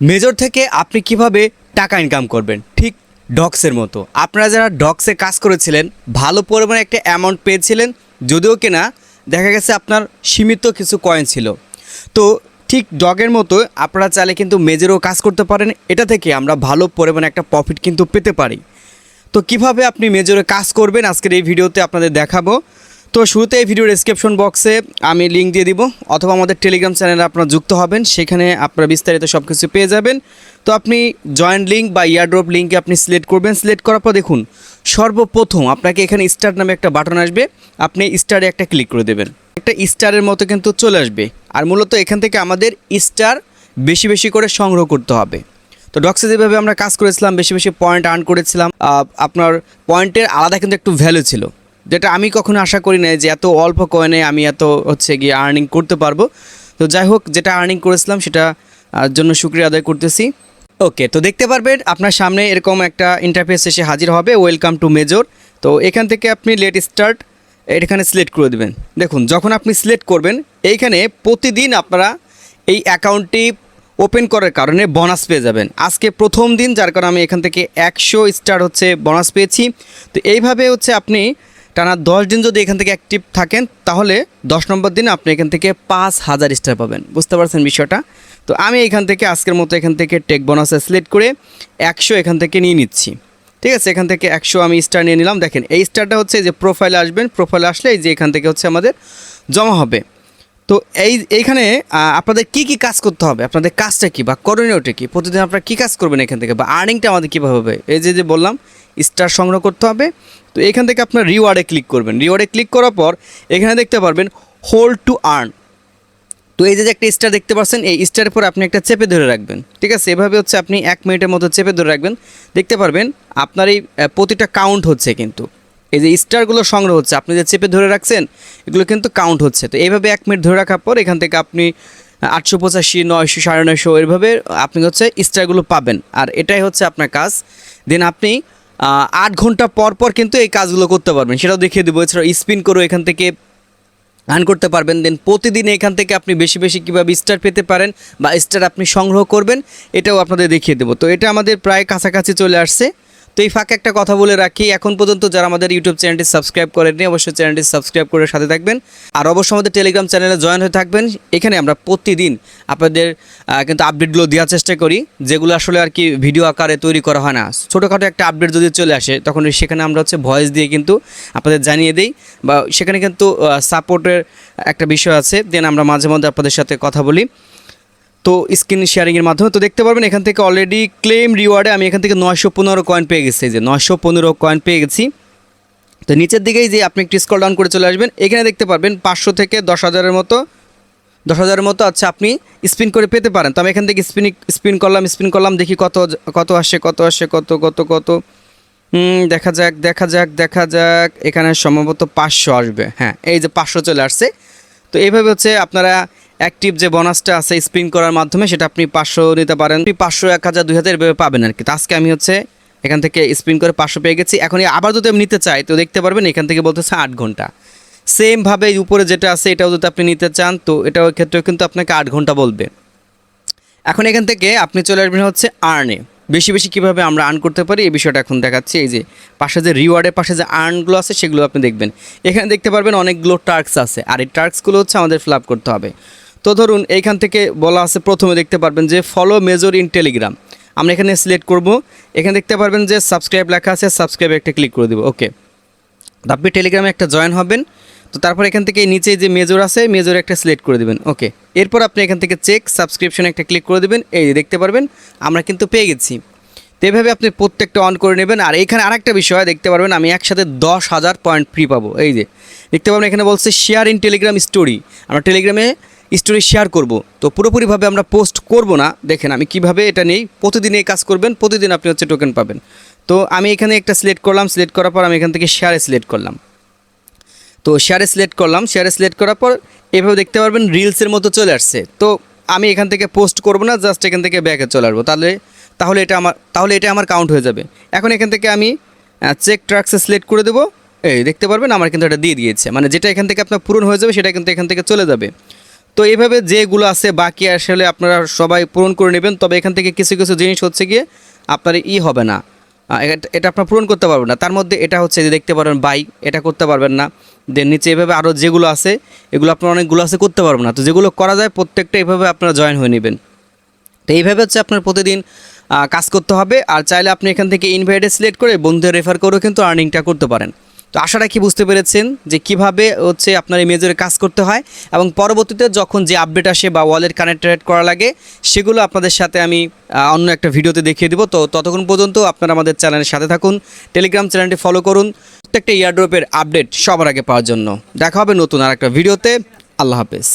Major থেকে আপনি কীভাবে টাকা ইনকাম করবেন? ঠিক ডক্সের মতো। আপনারা যারা ডক্সে কাজ করেছিলেন, ভালো পরিমাণে একটা অ্যামাউন্ট পেয়েছিলেন, যদিও কিনা দেখা গেছে আপনার সীমিত কিছু কয়েন ছিল। তো ঠিক ডগের মতো আপনারা চাইলে কিন্তু মেজরেও কাজ করতে পারেন, এটা থেকে আমরা ভালো পরিমাণে একটা প্রফিট কিন্তু পেতে পারি। তো কীভাবে আপনি মেজরে কাজ করবেন, আজকের এই ভিডিওতে আপনাদের দেখাবো। তো শুরুতে এই ভিডিওর ডেসক্রিপশন বক্সে আমি লিঙ্ক দিয়ে দিব, অথবা আমাদের টেলিগ্রাম চ্যানেলে আপনারা যুক্ত হবেন, সেখানে আপনারা বিস্তারিত সব কিছু পেয়ে যাবেন। তো আপনি জয়েন্ট লিঙ্ক বা ইয়ারড্রপ লিঙ্কে আপনি সিলেক্ট করবেন সিলেক্ট করার পর দেখুন, সর্বপ্রথম আপনাকে এখানে স্টার নামে একটা বাটন আসবে, আপনি স্টারে একটা ক্লিক করে দেবেন। একটা স্টারের মতো কিন্তু চলে আসবে, আর মূলত এখান থেকে আমাদের স্টার বেশি বেশি করে সংগ্রহ করতে হবে। তো ডক্সে যেভাবে আমরা কাজ করেছিলাম, বেশি বেশি পয়েন্ট আর্ন করেছিলাম আপনার পয়েন্টের আলাদা কিন্তু একটু ভ্যালু ছিল। যেটা আমি কখনো আশা করি না যে এত অল্প কয়েনে আমি এত হচ্ছে গিয়ে আর্নিং করতে পারব। তো যাই হোক, যেটা আর্নিং করেছিলাম সেটা জন্য শুক্রিয়া আদায় করতেছি। ওকে তো দেখতে পারবেন, আপনার সামনে এরকম একটা ইন্টারফেস এসে হাজির হবে ওয়েলকাম টু মেজর তো এখান থেকে আপনি লেট স্টার্ট এখানে সিলেক্ট করে দেবেন। দেখুন, যখন আপনি সিলেক্ট করবেন, এইখানে প্রতিদিন আপনারা এই অ্যাকাউন্টটি ওপেন করার কারণে বোনাস পেয়ে যাবেন। আজকে প্রথম দিন, যার কারণে আমি এখান থেকে একশো স্টার হচ্ছে বোনাস পেয়েছি। তো এইভাবে হচ্ছে আপনি টানা দশ দিন যদি এখান থেকে অ্যাক্টিভ থাকেন, তাহলে দশ নম্বর দিন আপনি এখান থেকে পাঁচ হাজার স্টার পাবেন। বুঝতে পারছেন বিষয়টা? তো আমি এখান থেকে আজকের মতো এখান থেকে টেক বোনাসে সিলেক্ট করে একশো এখান থেকে নিয়ে নিচ্ছি। ঠিক আছে? এখান থেকে একশো আমি স্টার নিয়ে নিলাম। দেখেন, এই স্টারটা হচ্ছে যে প্রোফাইলে আসবেন। প্রোফাইলে আসলে এই যে এখান থেকে হচ্ছে আমাদের জমা হবে। তো এই, এইখানে আপনাদের কি কি কাজ করতে হবে? আপনাদের কাজটা কি বা করণীয়টা কি? প্রতিদিন আপনারা কী কাজ করবেন এখান থেকে? বা আর্নিংটা আমাদের কীভাবে হবে? এই যে যে বললাম স্টার সংগ্রহ করতে হবে। তো এখান থেকে আপনার রিওয়ার্ডে ক্লিক করবেন। রিওয়ার্ডে ক্লিক করার পর, এখানে দেখতে পারবেন হোল্ড টু আর্ন তো এই যে একটা স্টার দেখতে পাচ্ছেন, এই স্টারের পর আপনি একটা চেপে ধরে রাখবেন। ঠিক আছে? এভাবে হচ্ছে আপনি এক মিনিটের মতো চেপে ধরে রাখবেন। দেখতে পারবেন, আপনার এই প্রতিটা কাউন্ট হচ্ছে কিন্তু। এই যে স্টারগুলো সংগ্রহ হচ্ছে, আপনি যে চেপে ধরে রাখছেন, এগুলো কিন্তু কাউন্ট হচ্ছে। তো এইভাবে এক মিনিট ধরে রাখার পর এখান থেকে আপনি আটশো পঁচাশি, নয়শো, সাড়ে নয়শো এভাবে আপনি হচ্ছে স্টারগুলো পাবেন। আর এটাই হচ্ছে আপনার কাজ। দেন আপনি আট ঘণ্টা পর পর কিন্তু এই কাজগুলো করতে পারবেন। সেটাও দেখিয়ে দেবো। এছাড়া স্পিন করে এখান থেকে আর্ন করতে পারবেন। দেন প্রতিদিন এখান থেকে আপনি বেশি বেশি কীভাবে স্টার পেতে পারেন বা স্টার আপনি সংগ্রহ করবেন, এটাও আপনাদের দেখিয়ে দেবো। তো এটা আমাদের প্রায় কাছাকাছি চলে আসছে। তো এই ফাঁকে একটা কথা বলে রাখি, এখন পর্যন্ত যারা আমাদের ইউটিউব চ্যানেলটি সাবস্ক্রাইব করেননি, অবশ্যই চ্যানেলটি সাবস্ক্রাইব করে সাথে থাকবেন। আর অবশ্যই আমাদের টেলিগ্রাম চ্যানেলে জয়েন হয়ে থাকবেন। এখানে আমরা প্রতিদিন আপনাদের কিন্তু আপডেটগুলো দেওয়ার চেষ্টা করি, যেগুলো আসলে আর কি ভিডিও আকারে তৈরি করা হয় না। ছোটোখাটো একটা আপডেট যদি চলে আসে, তখন সেখানে আমরা হচ্ছে ভয়েস দিয়ে কিন্তু আপনাদের জানিয়ে দিই বা সেখানে কিন্তু সাপোর্টের একটা বিষয় আছে, দেন আমরা মাঝে মধ্যে আপনাদের সাথে কথা বলি। তো স্ক্রিন শেয়ারিংয়ের মাধ্যমে তো দেখতে পারবেন, এখান থেকে অলরেডি ক্লেম রিওয়ার্ডে আমি এখান থেকে নয়শো পনেরো কয়েন পেয়ে গেছি যে নয়শো পনেরো কয়েন পেয়ে গেছি। তো নিচের দিকেই যে আপনি একটু স্কল ডাউন করে চলে আসবেন, এখানে দেখতে পারবেন পাঁচশো থেকে দশ হাজারের মতো, দশ হাজারের মতো আচ্ছা আপনি স্পিন করে পেতে পারেন। তো আমি এখান থেকে স্পিন স্পিন করলাম স্পিন করলাম, দেখি কত কত আসে কত আসে, কত কত কত। দেখা যাক দেখা যাক দেখা যাক, এখানে সম্ভবত পাঁচশো আসবে। হ্যাঁ এই যে পাঁচশো চলে আসছে। তো এইভাবে হচ্ছে আপনারা অ্যাক্টিভ যে বোনাসটা আছে স্পিন করার মাধ্যমে সেটা আপনি পাঁচশো নিতে পারেন। আপনি পাঁচশো, এক হাজার, দুই হাজার এভাবে পাবেন আর কি তো আজকে আমি হচ্ছে এখান থেকে স্পিন করে পাঁচশো পেয়ে গেছি। এখন আবার যদি আমি নিতে চাই, তো দেখতে পারবেন এখান থেকে বলতেছে আট ঘণ্টা। সেমভাবে উপরে যেটা আছে, এটাও যদি আপনি নিতে চান, তো এটাও ক্ষেত্রেও কিন্তু আপনাকে আট ঘণ্টা বলবে। এখন এখান থেকে আপনি চলে আসবেন হচ্ছে আর্নে বেশি বেশি কীভাবে আমরা আর্ন করতে পারি, এই বিষয়টা এখন দেখাচ্ছি। এই যে পাশে যে রিওয়ার্ডের পাশে যে আর্নগুলো আছে, সেগুলো আপনি দেখবেন। এখানে দেখতে পারবেন অনেকগুলো টার্কস আছে। আর এই টার্কসগুলো হচ্ছে আমাদের ফিল করতে হবে। তো ধরুন এইখান থেকে বলা আছে প্রথমে দেখতে পারবেন যে ফলো মেজর ইন টেলিগ্রাম আমরা এখানে সিলেক্ট করব। এখানে দেখতে পারবেন যে সাবস্ক্রাইব লেখা আছে সাবস্ক্রাইব একটা ক্লিক করে দেবো। ওকে আপনি টেলিগ্রামে একটা জয়েন হবেন। তো তারপর এখান থেকে নিচে যে মেজর আছে মেজর একটা সিলেক্ট করে দেবেন। ওকে এরপর আপনি এখান থেকে চেক সাবস্ক্রিপশন একটা ক্লিক করে দেবেন। এই দেখতে পারবেন, আমরা কিন্তু পেয়ে গেছি। তো এভাবে আপনি প্রত্যেকটা অন করে নেবেন। আর এইখানে আরেকটা বিষয় দেখতে পারবেন, আমি একসাথে দশ হাজার পয়েন্ট ফ্রি পাবো। এই যে, দেখতে পাবেন এখানে বলছে শেয়ার ইন টেলিগ্রাম স্টোরি আমরা টেলিগ্রামে স্টোরি শেয়ার করব। তো পুরোপুরিভাবে আমরা পোস্ট করব না। দেখেন, আমি কীভাবে এটা নেই। প্রতিদিন এই কাজ করবেন, প্রতিদিন আপনি হচ্ছে টোকেন পাবেন। তো আমি এখানে একটা সিলেক্ট করলাম সিলেক্ট করার পর আমি এখান থেকে শেয়ারে সিলেক্ট করলাম। তো শেয়ারে সিলেক্ট করলাম শেয়ারে সিলেক্ট করার পর এভাবে দেখতে পারবেন রিলসের মতো চলে আসছে। তো আমি এখান থেকে পোস্ট করব না জাস্ট এখান থেকে ব্যাকে চলে আসব। তাহলে তাহলে এটা আমার, তাহলে এটা আমার কাউন্ট হয়ে যাবে। এখন এখান থেকে আমি চেক ট্রাক্সে সিলেক্ট করে দেবো। এই, দেখতে পারবেন, আমার কিন্তু এটা দিয়ে দিয়েছে। মানে যেটা এখান থেকে আপনার পূরণ হয়ে যাবে, সেটা কিন্তু এখান থেকে চলে যাবে। তো এইভাবে যেগুলো আছে বাকি আসলে আপনারা সবাই পূরণ করে নেবেন। তবে এখান থেকে কিছু কিছু জিনিস হচ্ছে গিয়ে আপনার ই হবে না। এটা- আপনার পূরণ করতে পারবেন না। তার মধ্যে এটা হচ্ছে যে দেখতে পারবেন বাইক এটা করতে পারবেন না। দেন নিচে এভাবে আরও যেগুলো আছে, এগুলো আপনার অনেকগুলো আছে করতে পারবেন না। তো যেগুলো করা যায় প্রত্যেকটা এভাবে আপনারা জয়েন হয়ে নেবেন। তো এইভাবে হচ্ছে আপনার প্রতিদিন কাজ করতে হবে। আর চাইলে আপনি এখান থেকে ইনভাইটে সিলেক্ট করে বন্ধুদের রেফার করেও কিন্তু আর্নিংটা করতে পারেন। তো আশা রাখি বুঝতে পেরেছেন যে কীভাবে হচ্ছে আপনার এই মেজরে কাজ করতে হয়? এবং পরবর্তীতে যখন যে আপডেট আসে বা ওয়ালেট কানেক্টেড করা লাগে, সেগুলো আপনাদের সাথে আমি অন্য একটা ভিডিওতে দেখিয়ে দেবো। তো ততক্ষণ পর্যন্ত আপনারা আমাদের চ্যানেলের সাথে থাকুন টেলিগ্রাম চ্যানেলটি ফলো করুন। প্রত্যেকটা ইয়ারড্রপের আপডেট সবার আগে পাওয়ার জন্য। দেখা হবে নতুন আর একটা ভিডিওতে। আল্লাহ হাফেজ।